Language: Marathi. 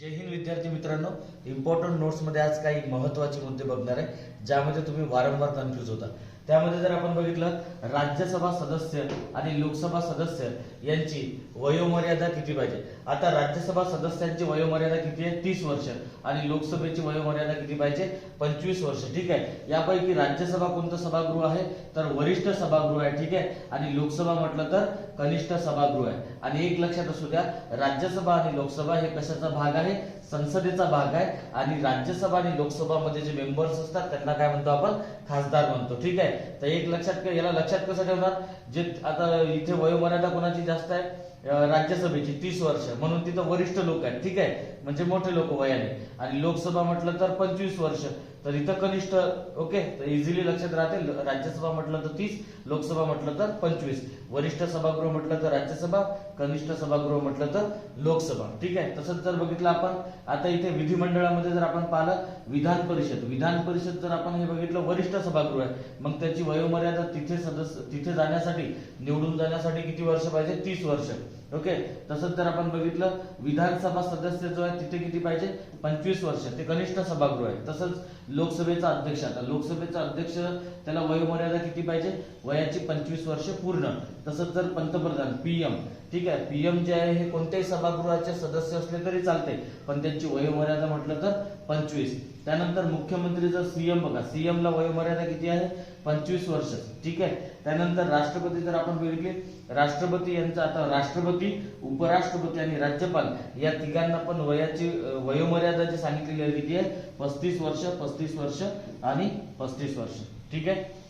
जय हिंद विद्यार्थी मित्रांनो. इम्पॉर्टंट नोट्समध्ये आज काही महत्त्वाचे मुद्दे बघणार आहे. ज्यामध्ये तुम्ही वारंवार कन्फ्युज होता. त्यामध्ये जर आपण बघितलं राज्यसभा सदस्य आणि लोकसभा सदस्य यांची वयोमर्यादा किती पाहिजे? आता राज्यसभा सदस्यांची वयोमर्यादा किती आहे? तीस वर्ष. आणि लोकसभेची वयोमर्यादा किती पाहिजे? पंचवीस वर्ष. ठीक आहे? यापैकी राज्यसभा कोणतं सभागृह आहे? तर वरिष्ठ सभागृह आहे. ठीक आहे? आणि लोकसभा म्हटलं तर कनिष्ठ सभागृह आहे. आणि एक लक्षात असू द्या राज्यसभा आणि लोकसभा हे कशाचा भाग आहे? संसदेचा भाग आहे. आणि राज्यसभा आणि लोकसभामध्ये जे मेंबर्स असतात त्यांना काय म्हणतो आपण? खासदार म्हणतो. ठीक आहे? तर एक लक्षात याला लक्षात कसं ठेवणार जे आता इथे वयोमर्यादा कोणाची जास्त आहे? राज्यसभेची तीस वर्ष. म्हणून तिथं वरिष्ठ लोक आहेत ठीक आहे? म्हणजे मोठे लोक वयाने. आणि लोकसभा म्हटलं तर पंचवीस वर्ष. तर इथं कनिष्ठ ओके तर इझिली लक्षात राहते राज्यसभा म्हटलं तर तीस लोकसभा म्हटलं तर पंचवीस. वरिष्ठ सभागृह म्हटलं तर राज्यसभा कनिष्ठ सभागृह म्हटलं तर लोकसभा. ठीक आहे? तसंच जर बघितलं आपण आता इथे विधिमंडळामध्ये जर आपण पाहिलं विधान परिषद. विधान परिषद जर आपण हे बघितलं वरिष्ठ सभागृह आहे. मग त्याची वयोमर्यादा तिथे सदस्य तिथे जाण्यासाठी निवडून जाण्यासाठी किती वर्ष पाहिजे? तीस वर्ष. ओके? तसंच जर आपण बघितलं विधानसभा सदस्य जो आहे तिथे किती पाहिजे? पंचवीस वर्ष. ते कनिष्ठ सभागृह आहे. तसंच लोकसभेचा अध्यक्ष. आता लोकसभेचा अध्यक्ष त्याला वयोमर्यादा किती पाहिजे? वयाची पंचवीस वर्ष पूर्ण. तसंच जर पंतप्रधान पीएम ठीक आहे? पीएम जे आहे हे कोणत्याही सभागृहाचे सदस्य असले तरी चालते. पण त्यांची वयोमर्यादा म्हटलं तर पंचवीस. त्यानंतर मुख्यमंत्रीचं सीएम बघा. सीएम ला वयोमर्यादा किती आहे? पंचवीस वर्ष. ठीक आहे? त्यानंतर राष्ट्रपती जर आपण बघितले राष्ट्रपती यांचा आता राष्ट्रपती उपराष्ट्रपती आणि राज्यपाल या तिघांना पण वयाची वयोमर्यादा जी सांगितलेली आहे किती आहे? पस्तीस वर्ष पस्तीस वर्ष आणि पस्तीस वर्ष. ठीक आहे?